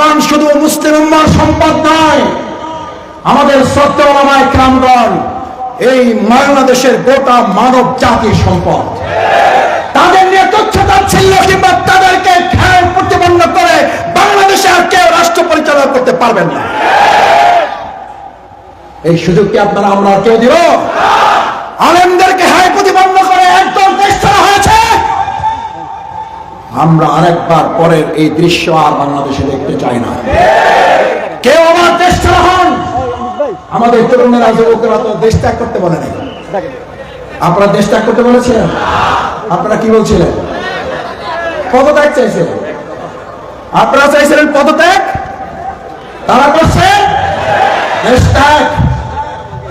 বন্ধুগণ শুধু মুসলিম উম্মার সম্পদ নয়, আমাদের সত্যমায় ক্রামগণ এই বাংলাদেশের গোটা মানব জাতির সম্পদ। তাদের নিয়ে তথ্য তাচ্ছিল্য কিংবা তাদেরকে খেয়াল প্রতিপন্ন করে বাংলাদেশে আর কেউ রাষ্ট্র পরিচালনা করতে পারবেন না। এই সুযোগ কি আপনারা আমরা কেউ দিব? আলেমদেরকে হায় প্রতিপন্ন আমরা আরেকবার পরের এই দৃশ্য আর বাংলাদেশে দেখতে চাই না। কেউ আমার দেশ হন! আমাদের তরুণেরা যুবকেরা তো দেশ ত্যাগ করতে বলে নাই। আপনারা দেশ ত্যাগ করতে বলেছিলেন? আপনারা কি বলছিলেন? পদত্যাগ চাইছিলেন। আপনারা চাইছিলেন পদত্যাগ? তারা করছে দেশ ত্যাগ।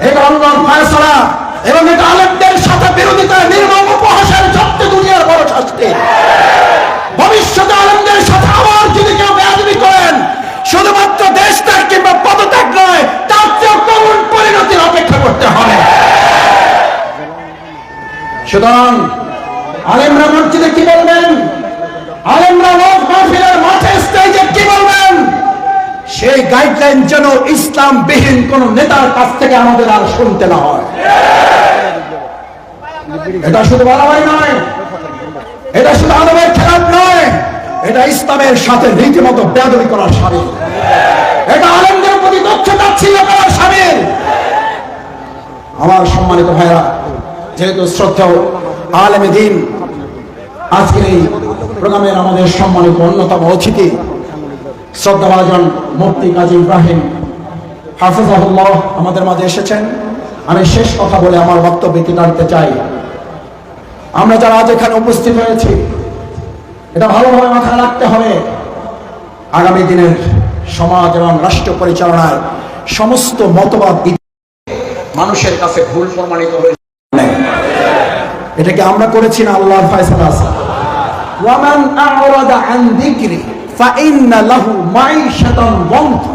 এটা আল্লাহর ফায়সালা এবং এটা আলেমদের সুতরাং আলেমরা মসজিদে কি বলবেন? আলেমরা লোক মাহফিলের মাঠে স্টেজে কি বলবেন? সেই গাইডলাইন যেন ইসলাম বিহীন কোন নেতার কাছ থেকে আমাদের আর শুনতে না হয়। এটা শুধু বাড়াবাড়ি নয়, এটা শুধু আদবের খেলাপ নয়, এটা ইসলামের সাথে রীতিমতো বেদবি করার সামিল। এটা আলেমদের প্রতি দক্ষতা ছিল করার সামিল। আমার সম্মানিত ভাইরা যেহেতু শ্রদ্ধেয় আলেমে দিন, আজকের এই প্রোগ্রামের আমাদের সম্মানিত অন্যতম অতিথি, শ্রদ্ধাভাজন মুফতি কাজী ইব্রাহিম হাফিজাহুল্লাহ আমাদের মাঝে এসেছেন। আমি শেষ কথা বলে আমার বক্তব্য টানতে চাই। আমরা যারা আজ এখানে উপস্থিত হয়েছি, এটা ভালোভাবে মাথায় রাখতে হবে। আগামী দিনের সমাজ এবং রাষ্ট্র পরিচালনার সমস্ত মতবাদ মানুষের কাছে ভুল প্রমাণিত হয়েছে। এটাকে আমরা করেছি না আল্লাহর ফয়সালা আছে। ওয়ামান আ'রাদা আন যিকরি ফাইন্না লাহু মাইশাতান ওয়ানকা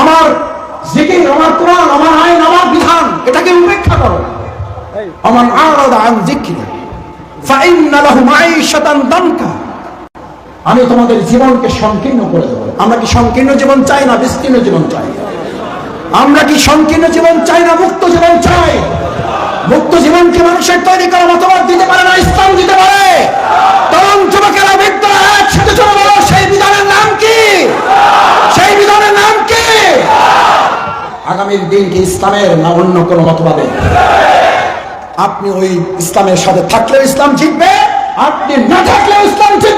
আমার জিকির, আমার কোরআন, আমার আইন, আমার বিধান, এটাকে উপেক্ষা করো। আমার আ'রাদা আন যিকরি ফাইন্না লাহু মাইশাতান দানকা আমি তোমাদের জীবনকে সংকীর্ণ করে দেবো। আমরা কি সংকীর্ণ জীবন চাই না বিস্তীর্ণ জীবন চাই? আমরা কি সংকীর্ণ জীবন চাই না মুক্ত জীবন চাই? মানুষের তৈরি করা মতবাদ দিতে পারে না, ইসলাম দিতে পারে। তরুণ যুবকেরা, বৃদ্ধরা একসাথে চলে বলো সেই বিধানের নাম কি? সেই বিধানের নাম কি? আগামীর দিন কি ইসলামের না অন্য কোনো মতবাদে? আপনি ওই ইসলামের সাথে থাকলেও ইসলাম জিতবে, আপনি না থাকলেও ইসলাম জিতবে।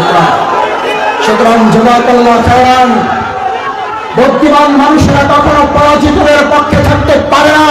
সুতরাং সুতরাং জমাকাল্লাহ খায়রান বুদ্ধিমান মানুষেরা কখনো পরাজিতদের পক্ষে থাকতে পারে না।